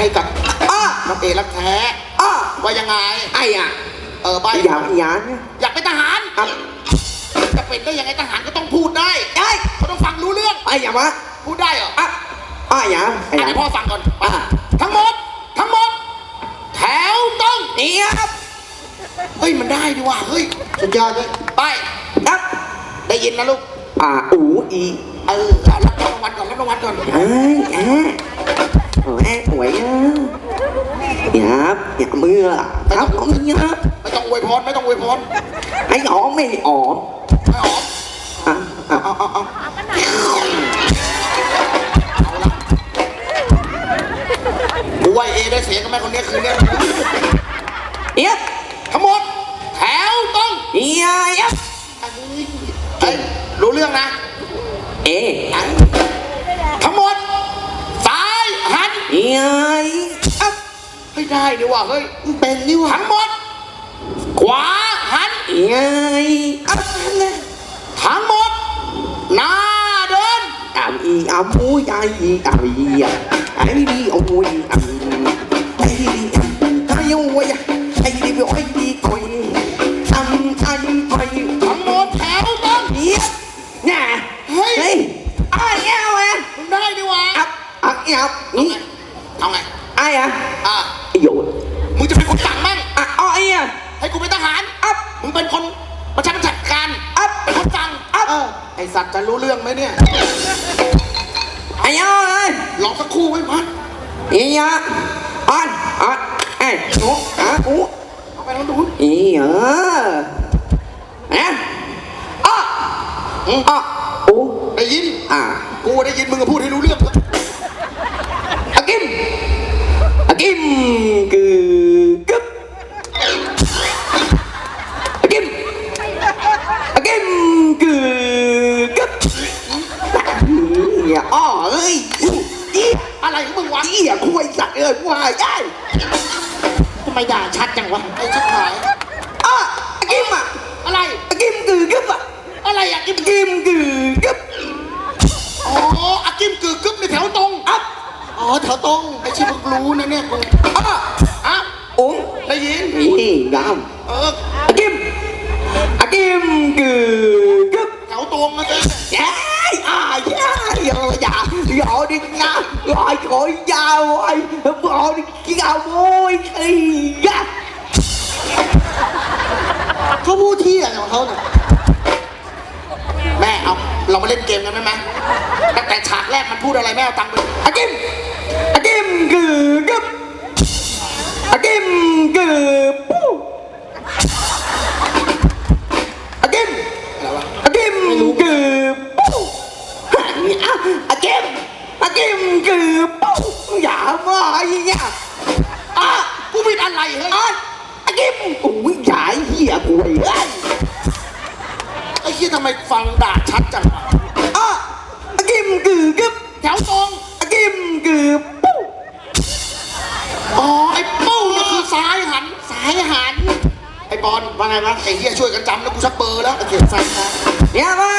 ให้กับอ้อน้องเอรักแท้อ้อว่ายังไง ไอ้อะเออใบอยากอยากอยากเป็นทหารอะจะเป็นได้ยังไงทหารก็ต้องพูดได้ไอ้เขาต้องฟังรู้เรื่องไอ้อย่ามาพูดได้เหรออะอ้อยาไอ้อะยาให้พ่อฟังก่อนอะทั้งหมดทั้งหมด แถวต้องเอียบเฮ้ยมันได้ดีว่ะเฮ้ยสุดยอดเลยไปครับได้ยินนะลูกอ่าอูอีเอออะรับรางวัลก่อนรับรางวัลก่อนเอ้ยแอะ โอ้ยหวยอะยับอย่ามืออะครับผมยับไม่ต้องอวยพรไม่ต้องอวยพรไอ้หอมไม่หอมไม่หอมอะอะเอาเอาเอากูว่าเอได้เสียงกับแม่คนนี้คืนนี้เอียบทั้งหมดแถวต้องเอียบเอ้ยรู้เรื่องนะ เอทั้งหมดซ้าย หันเอียบให้ได้ดีว่ะเฮ้ยเป็นนี่หวะทั้งหมด ขวาหันเอียบทั้งหมดหน้าเดินอ่ำอีอ่ำอู้ยายอีอ่ำอีอะไอ้ดีโอ้ยอ่ำ ไอสัตว์จะรู้เรื่องไหมเนี่ยไอ้เอาเลยลองสักครู่ไว้มั้ยอีอะอ่อนอ่อนเอ้ยหนูอะอู้เอาไปลองดูอีเออนะอะอืมอะอู้ได้ยินอะกูได้ยินมึงก็พูดให้รู้เรื่องเถอะอากิมอากิมคือ ของมึงวะอีอะคุยสัตว์เอ้ยว่าไอ้ทำไมด่าชัดจังวะไอ้ชิบหายอะอากิมอะอะไร อากิมคือกึบอะอะไรอะกิมอากิมคือกึบอ๋ออากิมกึกกึ๊บในแถวตรงอัพอ๋อแถวตรงไอ้ชิบมึงรู้นะเนี่ยกูอะอะโอ้ได้ยินนี่งามเอออากิมอากิมคือกึบแถวตรงนะเจ๊ Yes, à, yeah, giờ dạ, gọi đi nha, gọi gọi chào ơi, Bỏ đi chào ơi, thì ra. เขาพูดที่อะไรของเขาเนี่ยแม่เอาเรามาเล่นเกมกันได้ไหมตั้งแต่ฉากแรกมันพูดอะไรแม่เอาตังค์ไป À Kim, à Kim cừ gấp, à Kim cừ pu, à กือเป้าอย่ามาไอ้เนี่ยอะกูผิดอะไรเฮ้ยอะไอ้กิมโอ้ยอย่าไเหี้ยกูเลยเฮ้ยไอ้เหี้ยทำไมฟังด่าชัดจังอะไอ้กิมกือกิบแถวตรงไอ้กิมกือปุ๊บอ๋อไอ้ปุ้งนี่คือซ้ายหันซ้ายหัน ไอ้บอลว่าไงวะไอ้เหี้ยช่วยกันจำแล้วกูชักเบอร์แล้วไอ้เขียใส่นะเนี่ยว่า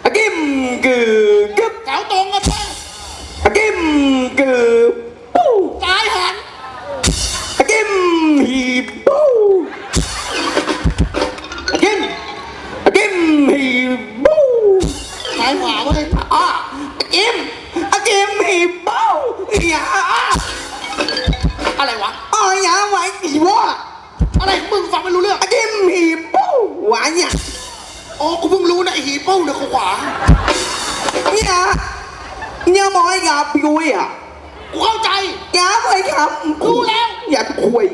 ไอ้กิมกือกิบแถวตรงก็ใา à Kim cừ pu. ซ้ายหัน À Kim hiệp pu. À Kim, à Kim hiệp pu. ซ้ายขวาเว้ย À, à Kim, à Kim hiệp pu. Dạ, อะไรวะ à dạ mày gì quá. อะไรของมึงฟังไม่รู้เรื่อง À Kim hiệp pu. Quả nha. อ๋อกูเพิ่งรู้นะไอ้หีปู้เนี่ยเขาขวา Nha. Nha mọi gặp vui à. กูเข้าใจ Dạ phải gặp. Cu leo. Dạ quỳ.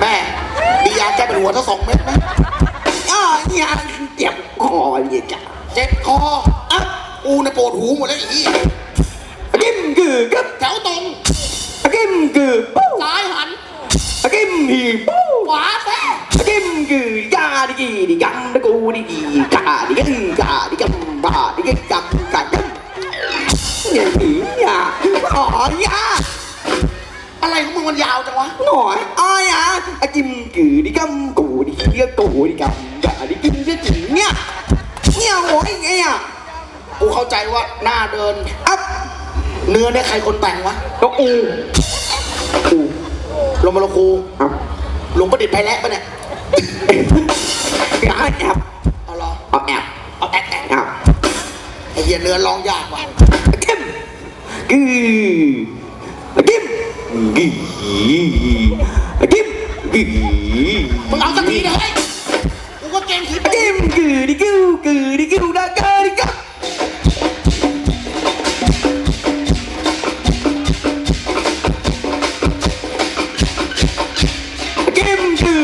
แม่มียาแก้เป็นหัวทั้งสองเม็ดไหม À nha. Chẹp cò gì cả. เจ็บคออะกูเนี่ยปวดหูหมดแล้วไอ้เหี้ย À Kim cừ gấp. แถวตรง À Kim cừ pu. ซ้ายหัน À Kim hiệp pu. ขวาแท้ À Kim cừ cha đi gì đi găm đi cu đi gì cả đi cái cả đi găm bà ยผีอย่าขอย่าอะไรของมึงมันยาวจังวะหน่อยอ้อยอะอากิมกือดิกำกูดิเกียกูดิกัมกะดิกิมเจียจิ๋งเนี่ยเนี่ยโอ้ยไงอะกูเข้าใจว่าหน้าเดินอัพเนื้อเนี่ยใครคนแต่งวะต้องอูอูลงมาลงครูครับลงประดิษฐ์ไพแล้ปะเนี่ยอย่าแอบเอาเหรอเอาแอบเอาแอบแอบไอเหี้ยเนื้อลองยากว่ะเข้ม กือกิมกีกิมกีมึงเอาสักทีนะเฮ้ยกูก็เกมคิดกิมกือดิกิวกือดิกิวดาเกอดิกะกิมกือ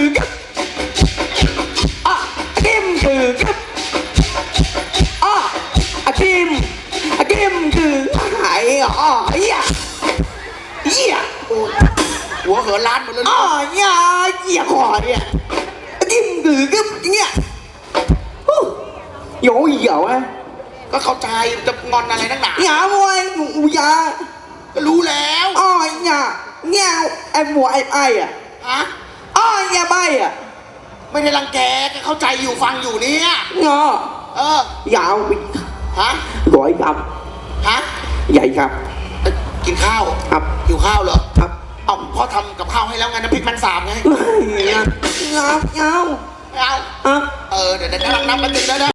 อย่าเหยียหัวเนี่ยจิ้มหรือก็เนี่ยโยเหี่ยวอะก็เข้าใจจะงอนอะไรนักหนาหยาบวยหนูยาก็รู้แล้วอ้อยหยาเงี้ยไอ้หมวไอ้ไอ้อะฮะอ้อย่ยาใบอะไม่ได้รังแกก็เข้าใจอยู่ฟังอยู่เนี่ยเงาเออยาวฮะร้อยครับฮะใหญ่ครับ กินข้าวครับอยู่ข้าวเหรอ พ่อทำกับข้าวให้แล้วไงน้ำพริกมันสามไง ngò, ngò, ไม่เอา à. เออ เดี๋ยวเดี๋ยวกำลังนับมาตึงแล้วนะ